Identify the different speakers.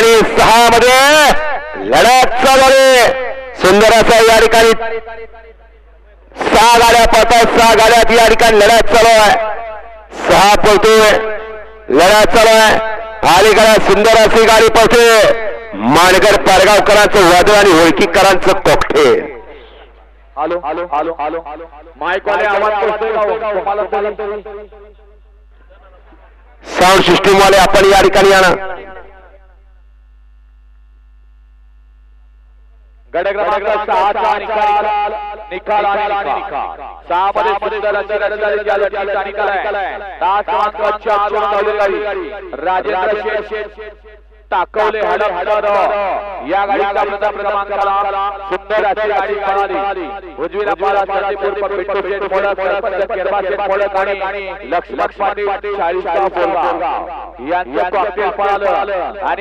Speaker 1: आणि सहा मध्ये लढत चालू आहे सुंदर असं या ठिकाणी सहा गाड्या पळतात सहा गाड्यात या ठिकाणी लढत चालू आहे. सहा पळतोय लढत चालू आहे. अलीकडे सुंदर अशी गाडी पळते. मानगर पारगावकरांचं वादळ आणि होळकीकरांचं कोकठे
Speaker 2: hello hello hello hello mike वाले आवाज पोहोचतोय का? तुम्हाला तरी?
Speaker 1: साऊंड सिस्टीम वाले आपण या ठिकाणी या
Speaker 2: गड क्रमांक सहाचा निकाल निकाल आणि निकाल सहा मध्ये सुंदर अशी रणगाडी ज्या लढतीचा निकाल आहे तास क्रमांक चार वर धावलेली गाडी राजेंद्र शेठ टाकवले हडपकर या गाडीचा प्रथम क्रमांकाला सुंदर अशी गाडी पळाली उजवीला पाला शांतीपूर पिंटू शेठ मोडक सरपंच केरबा शेठ मोडक आणि लक्ष्मण पाटील चाळीसगाव यांचं कॉकटेल पळालं आणि